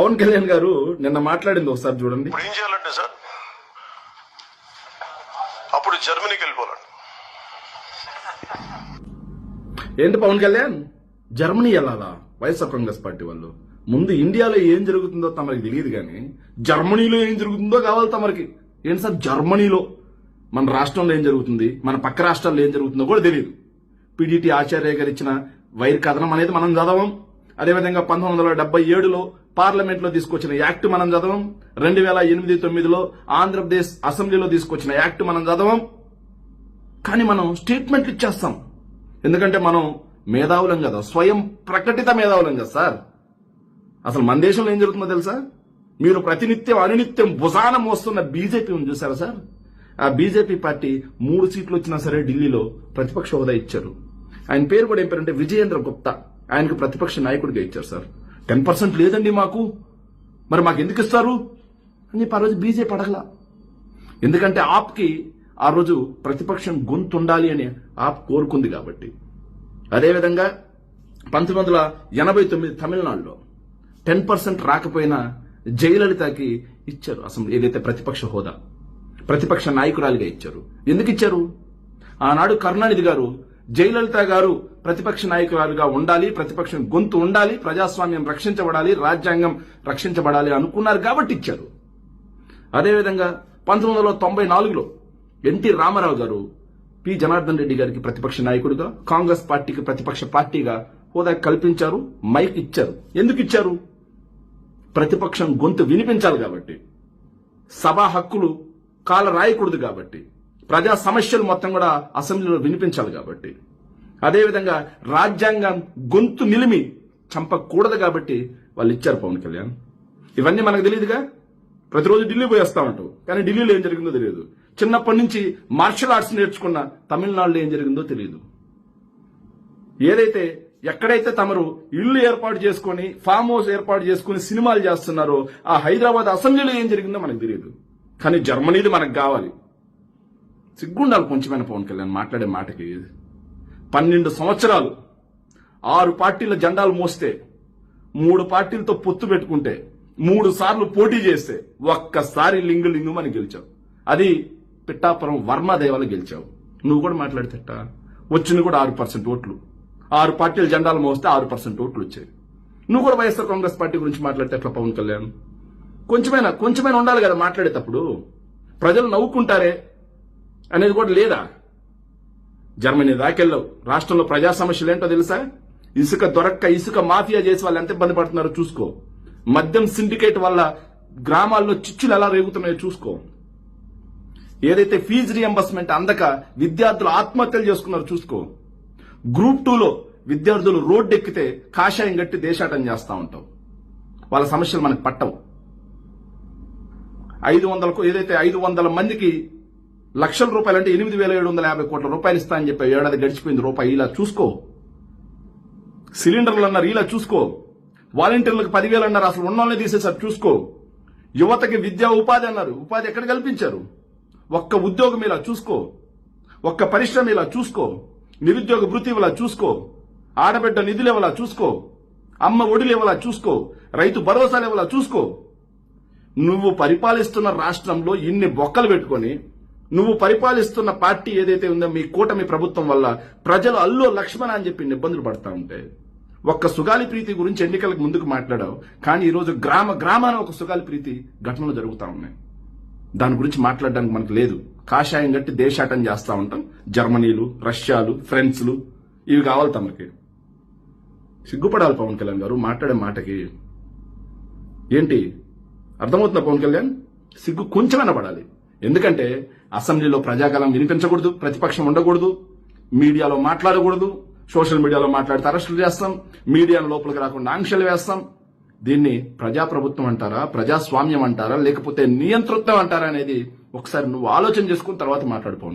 పవన్ కళ్యాణ్ గారు నిన్న మాట్లాడింది ఒకసారి చూడండి. ఇప్పుడు ఏం చేయాలంటే సార్? అప్పుడు జర్మనీకి వెళ్ళిపోవాలండి ఏంటి పవన్ కళ్యాణ్? జర్మనీ వెళ్ళాలా? వైఎస్ఆర్ కాంగ్రెస్ పార్టీ వాళ్ళు? ముందు ఇండియాలో ఏం జరుగుతుందో తమరికి తెలియదు కానీ జర్మనీలో ఏం జరుగుతుందో కావాలి తమరికి. ఏంటి సార్? జర్మనీలో మన రాష్ట్రంలో ఏం జరుగుతుంది? మన పక్క రాష్ట్రాల్లో ఏం జరుగుతుందో కూడా తెలియదు. పిడిటి ఆచార్య గారు ఇచ్చిన వైర్ కథనం అనేది మనం చదవం. అదేవిధంగా పంతొమ్మిది వందల డెబ్బై ఏడులో పార్లమెంట్లో తీసుకొచ్చిన యాక్ట్ మనం చదవం. రెండు వేల ఎనిమిది తొమ్మిదిలో ఆంధ్రప్రదేశ్ అసెంబ్లీలో తీసుకొచ్చిన యాక్ట్ మనం చదవం. కానీ మనం స్టేట్మెంట్లు ఇచ్చేస్తాం. ఎందుకంటే మనం మేధావులం కదా. స్వయం ప్రకటిత మేధావులం కదా సార్. అసలు మన దేశంలో ఏం జరుగుతుందో తెలుసా? మీరు ప్రతినిత్యం అనునిత్యం భుజాన మోస్తున్న బీజేపీ ఉంది చూసారా సార్? ఆ బీజేపీ పార్టీ మూడు సీట్లు వచ్చినా సరే ఢిల్లీలో ప్రతిపక్ష హోదా ఇచ్చారు. ఆయన పేరు కూడా ఏం పేరంటే విజయేంద్ర గుప్తా. ఆయనకు ప్రతిపక్ష నాయకుడిగా ఇచ్చారు సార్. టెన్ పర్సెంట్ లేదండి మాకు. మరి మాకు ఎందుకు ఇస్తారు అని చెప్పి ఆ రోజు బీజేపీ పడగల. ఎందుకంటే ఆప్కి ఆ రోజు ప్రతిపక్షం గొంతు ఉండాలి అని ఆప్ కోరుకుంది కాబట్టి. అదేవిధంగా పంతొమ్మిది వందల ఎనభై తొమ్మిది తమిళనాడులో టెన్ పర్సెంట్ రాకపోయినా జయలలితకి ఇచ్చారు అసలు ఏదైతే ప్రతిపక్ష హోదా. ప్రతిపక్ష నాయకురాలిగా ఇచ్చారు. ఎందుకు ఇచ్చారు ఆనాడు కరుణానిధి గారు జయలలిత గారు ప్రతిపక్ష నాయకురాలుగా ఉండాలి ప్రతిపక్షం గొంతు ఉండాలి ప్రజాస్వామ్యం రక్షించబడాలి రాజ్యాంగం రక్షించబడాలి అనుకున్నారు కాబట్టి ఇచ్చారు. అదేవిధంగా పంతొమ్మిది వందల తొంభై నాలుగులో ఎన్టీ రామారావు గారు పి జనార్దన్ రెడ్డి గారికి ప్రతిపక్ష నాయకుడిగా కాంగ్రెస్ పార్టీకి ప్రతిపక్ష పార్టీగా హోదా కల్పించారు మైక్ ఇచ్చారు. ఎందుకు ఇచ్చారు? ప్రతిపక్షం గొంతు వినిపించాలి కాబట్టి. సభా హక్కులు కాల రాయకూడదు కాబట్టి. ప్రజా సమస్యలు మొత్తం కూడా అసెంబ్లీలో వినిపించాలి కాబట్టి. అదేవిధంగా రాజ్యాంగం గొంతు నిలిమి చంపకూడదు కాబట్టి వాళ్ళు ఇచ్చారు పవన్ కళ్యాణ్. ఇవన్నీ మనకు తెలియదుగా? ప్రతిరోజు ఢిల్లీ పోయి వస్తా ఉంటావు. కానీ ఢిల్లీలో ఏం జరిగిందో తెలియదు. చిన్నప్పటి నుంచి మార్షల్ ఆర్ట్స్ నేర్చుకున్న తమిళనాడులో ఏం జరిగిందో తెలియదు. ఏదైతే ఎక్కడైతే తమరు ఇల్లు ఏర్పాటు చేసుకొని ఫామ్ హౌస్ ఏర్పాటు చేసుకుని సినిమాలు చేస్తున్నారో ఆ హైదరాబాద్ అసెంబ్లీలో ఏం జరిగిందో మనకు తెలియదు. కానీ జర్మనీది మనకు కావాలి. సిగ్గుండాలి కొంచెమైన పవన్ కళ్యాణ్ మాట్లాడే మాటకి. పన్నెండు సంవత్సరాలు ఆరు పార్టీల జెండాలు మోస్తే మూడు పార్టీలతో పొత్తు పెట్టుకుంటే మూడు సార్లు పోటీ చేస్తే ఒక్కసారి లింగు లింగు గెలిచావు. అది పిట్టాపురం వర్మదేవల గెలిచావు. నువ్వు కూడా మాట్లాడితేట వచ్చింది కూడా ఆరు పర్సెంట్ ఓట్లు. ఆరు పార్టీల జెండాలు మోస్తే ఆరు పర్సెంట్ ఓట్లు వచ్చాయి. నువ్వు కూడా వైఎస్ఆర్ కాంగ్రెస్ పార్టీ గురించి మాట్లాడితే ఎట్లా పవన్ కళ్యాణ్? కొంచెమైనా కొంచెమైనా ఉండాలి కదా మాట్లాడేటప్పుడు. ప్రజలు నవ్వుకుంటారే. అనేది కూడా లేదా? జర్మనీ దాకెళ్ళవు రాష్ట్రంలో ప్రజా సమస్యలు ఏంటో తెలుసా? ఇసుక దొరక్క ఇసుక మాఫియా చేసి వాళ్ళు ఎంత ఇబ్బంది పడుతున్నారో చూసుకో. మద్యం సిండికేట్ వల్ల గ్రామాల్లో చిచ్చులు ఎలా రేగుతున్నాయో చూసుకో. ఏదైతే ఫీజు రియంబర్స్మెంట్ అందక విద్యార్థులు ఆత్మహత్యలు చేసుకున్నారో చూసుకో. గ్రూప్ టూలో విద్యార్థులు రోడ్డు ఎక్కితే కాషాయం గట్టి దేశాటం చేస్తూ ఉంటావు. వాళ్ళ సమస్యలు మనకు పట్టవు. ఐదు వందలకు ఏదైతే ఐదు వందల మందికి లక్షల రూపాయలు అంటే ఎనిమిది వేల ఏడు వందల యాభై కోట్ల రూపాయలు ఇస్తా అని చెప్పి ఏడాది గడిచిపోయింది. రూపాయి ఇలా చూసుకో. సిలిండర్లు అన్నారు ఇలా చూసుకో. వాలంటీర్లకు పదివేలు అన్నారు అసలు ఉన్నోళ్ళని తీసేసారు చూసుకో. యువతకి విద్యా ఉపాధి అన్నారు ఉపాధి ఎక్కడ కల్పించారు? ఒక్క ఉద్యోగం ఇలా చూసుకో. ఒక్క పరిశ్రమ ఇలా చూసుకో. నిరుద్యోగ వృత్తి ఇలా చూసుకో. ఆడబిడ్డ నిధులు ఇవ్వలా చూసుకో. అమ్మ ఒడిలు ఇవ్వలా చూసుకో. రైతు భరోసాలు ఇవ్వలా చూసుకో. నువ్వు పరిపాలిస్తున్న రాష్ట్రంలో ఇన్ని బొక్కలు పెట్టుకొని నువ్వు పరిపాలిస్తున్న పార్టీ ఏదైతే ఉందో మీ కూటమి ప్రభుత్వం వల్ల ప్రజలు అల్లు లక్ష్మణ అని చెప్పి ఇబ్బందులు పడతా ఉంటే ఒక్క సుగాలి ప్రీతి గురించి ఎన్నికలకు ముందుకు మాట్లాడావు కానీ ఈరోజు గ్రామ గ్రామాన ఒక సుగాలి ప్రీతి ఘటనలు జరుగుతూ ఉన్నాయి. దాని గురించి మాట్లాడడానికి మనకు లేదు. కాషాయం గట్టి దేశాటం చేస్తూ ఉంటాం. జర్మనీలు రష్యాలు ఫ్రెండ్స్లు ఇవి కావాలి తమకి సిగ్గుపడాలి పవన్ కళ్యాణ్ గారు మాట్లాడే మాటకి. ఏంటి? అర్థమవుతుందా పవన్ కళ్యాణ్? సిగ్గు కొంచెమైనా పడాలి. ఎందుకంటే అసెంబ్లీలో ప్రజాగలం వినిపించకూడదు ప్రతిపక్షం ఉండకూడదు మీడియాలో మాట్లాడకూడదు సోషల్ మీడియాలో మాట్లాడితే అరెస్టులు చేస్తాం మీడియాను లోపలికి రాకుండా ఆంక్షలు వేస్తాం. దీన్ని ప్రజాప్రభుత్వం అంటారా ప్రజాస్వామ్యం అంటారా లేకపోతే నియంతృత్వం అంటారా అనేది ఒకసారి నువ్వు ఆలోచన చేసుకుని తర్వాత మాట్లాడుకోండి.